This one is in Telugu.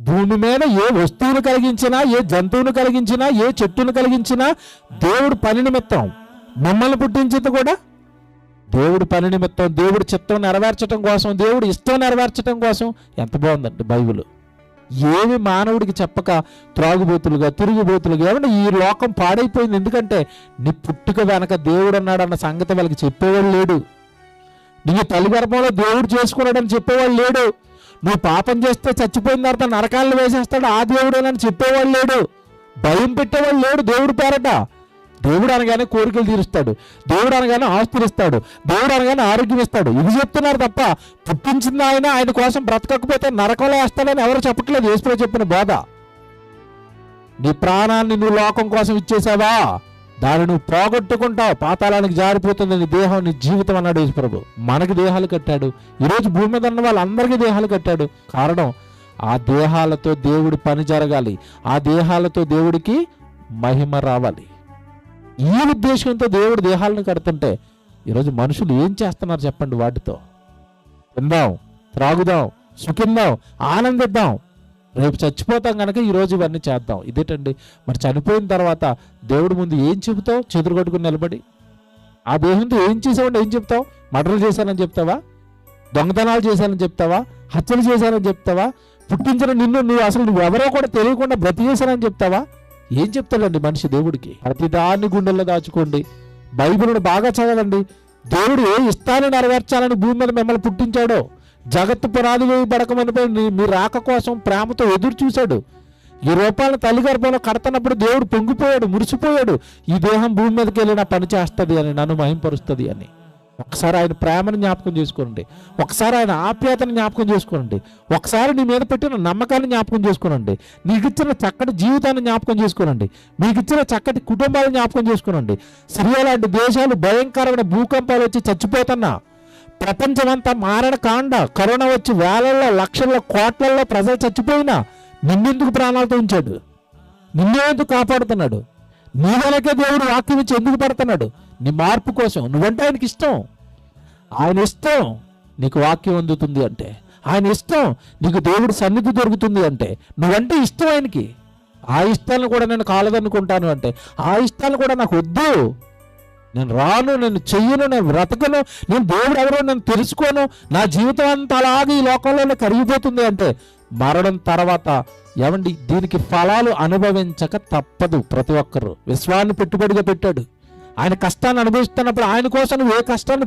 భూమి మీద ఏ వస్తువును కలిగించినా ఏ జంతువును కలిగించినా ఏ చెట్టును కలిగించినా దేవుడు పని నిమిత్తం మమ్మల్ని పుట్టించింది కూడా దేవుడు పని నిమిత్తం దేవుడు చిత్తం నెరవేర్చడం కోసం దేవుడు ఇష్టం నెరవేర్చడం కోసం. ఎంత బాగుందండి బైబిల్. ఏమి మానవుడికి చెప్పక త్రాగుబోతులుగా తిరుగుబోతులుగా ఏమన్నా ఈ లోకం పాడైపోయింది. ఎందుకంటే నీ పుట్టుక వెనక దేవుడు అన్నాడన్న సంగతి వాళ్ళకి చెప్పేవాడు లేడు. నీ తల్లి గర్భంలో దేవుడు చేసుకున్నాడని చెప్పేవాడు లేడు. నువ్వు పాపం చేస్తే చచ్చిపోయిన తర్వాత నరకాలను వేసేస్తాడు. ఆ దేవుడేనని చెప్పేవాడు లేడు. భయం పెట్టేవాడు లేడు దేవుడు పేరట. దేవుడు అనగానే కోరికలు తీరుస్తాడు. దేవుడు అనగానే ఆస్తులు ఇస్తాడు. దేవుడు అనగానే ఆరోగ్యం ఇస్తాడు. ఇది చెప్తున్నారు తప్ప పుట్టించింది ఆయన ఆయన కోసం బ్రతకకపోతే నరకంలో వేస్తాడని ఎవరు చెప్పట్లేదు. యేసుప్రభు చెప్పిన బోధ. నీ ప్రాణాన్ని నువ్వు లోకం కోసం ఇచ్చేసావా? దాన్ని నువ్వు పోగొట్టుకుంటావు పాతాళానికి జారిపోతుంది నీ దేహం నీ జీవితం అన్నాడు యేసుప్రభు మనకి దేహాలు కట్టాడు. ఈరోజు భూమి మీద ఉన్న వాళ్ళందరికీ దేహాలు కట్టాడు. కారణం ఆ దేహాలతో దేవుడి పని జరగాలి. ఆ దేహాలతో దేవుడికి మహిమ రావాలి. ఈ ఉద్దేశంతో దేవుడు దేహాలను కడుతుంటే ఈరోజు మనుషులు ఏం చేస్తున్నారు చెప్పండి వాటితో? తిందాం త్రాగుదాం సుఖిందాం ఆనందిద్దాం. రేపు చచ్చిపోతాం కనుక ఈరోజు ఇవన్నీ చేద్దాం. ఇదేటండి? మరి చనిపోయిన తర్వాత దేవుడి ముందు ఏం చెబుతావు? చెదురుగొట్టుకుని నిలబడి. ఆ దేహంతో ఏం చేసావంటే ఏం చెప్తావు? మర్డర్లు చేశానని చెప్తావా? దొంగతనాలు చేశానని చెప్తావా? హత్యలు చేశానని చెప్తావా? పుట్టించిన నిన్ను నువ్వు అసలు నువ్వు ఎవరో కూడా తెలియకుండా బ్రతి చేశానని చెప్తావా? ఏం చెప్తాడండి మనిషి దేవుడికి? ప్రతిదాన్ని గుండెల్లో దాచుకోండి. బైబిల్ను బాగా చదవండి. దేవుడు ఏ ఇష్టాన్ని నెరవేర్చాలని భూమి మీద మిమ్మల్ని పుట్టించాడో? జగత్తు పునాది వేయబడకమనిపై మీ రాక కోసం ప్రేమతో ఎదురు చూశాడు. ఈ రూపాయల తల్లి గర్భంలో కడతన్నప్పుడు దేవుడు పొంగిపోయాడు మురిసిపోయాడు. ఈ దేహం భూమి మీదకి వెళ్ళి పని చేస్తుంది అని నన్ను మహింపరుస్తుంది అని. ఒకసారి ఆయన ప్రేమను జ్ఞాపకం చేసుకోండి ఒకసారి ఆయన ఆప్యాయతను జ్ఞాపకం చేసుకోండి ఒకసారి నీ మీద పెట్టిన నమ్మకాన్ని జ్ఞాపకం చేసుకోనండి. నీకు ఇచ్చిన చక్కటి జీవితాన్ని జ్ఞాపకం చేసుకోనండి. మీకు ఇచ్చిన చక్కటి కుటుంబాలను జ్ఞాపకం చేసుకోనండి. సిరియా లాంటి దేశాలు భయంకరమైన భూకంపాలు వచ్చి చచ్చిపోతున్నా. ప్రపంచమంతా మారణ కాండ. కరోనా వచ్చి వేలల్లో లక్షల్లో కోట్లల్లో ప్రజలు చచ్చిపోయినా నిన్నెందుకు ప్రాణాలతో ఉంచాడు? నిన్నెందుకు కాపాడుతున్నాడు? నీ వెనకే దేవుడు వాక్యం ఇచ్చి ఎందుకు పడుతున్నాడు? నీ మార్పు కోసం. నువ్వంటే ఆయనకి ఇష్టం. ఆయన ఇష్టం నీకు వాక్యం అందుతుంది అంటే. ఆయన ఇష్టం నీకు దేవుడు సన్నిధి దొరుకుతుంది అంటే. నువ్వంటే ఇష్టం ఆయనకి. ఆ ఇష్టాలను కూడా నేను కాలదనుకుంటాను అంటే. ఆ ఇష్టాలు కూడా నాకు వద్దు. నేను రాను నేను చెయ్యను నేను బ్రతకను నేను దేవుడు ఎవరో నేను తెలుసుకోను నా జీవితం అంతా అలాగే ఈ లోకంలో కరిగిపోతుంది అంటే మరణం తర్వాత ఏమండి? దీనికి ఫలాలు అనుభవించక తప్పదు ప్రతి ఒక్కరు. విశ్వాన్ని పెట్టుబడిగా పెట్టాడు. ఆయన కష్టాన్ని అనుభవిస్తున్నప్పుడు ఆయన కోసం ఏ కష్టాన్ని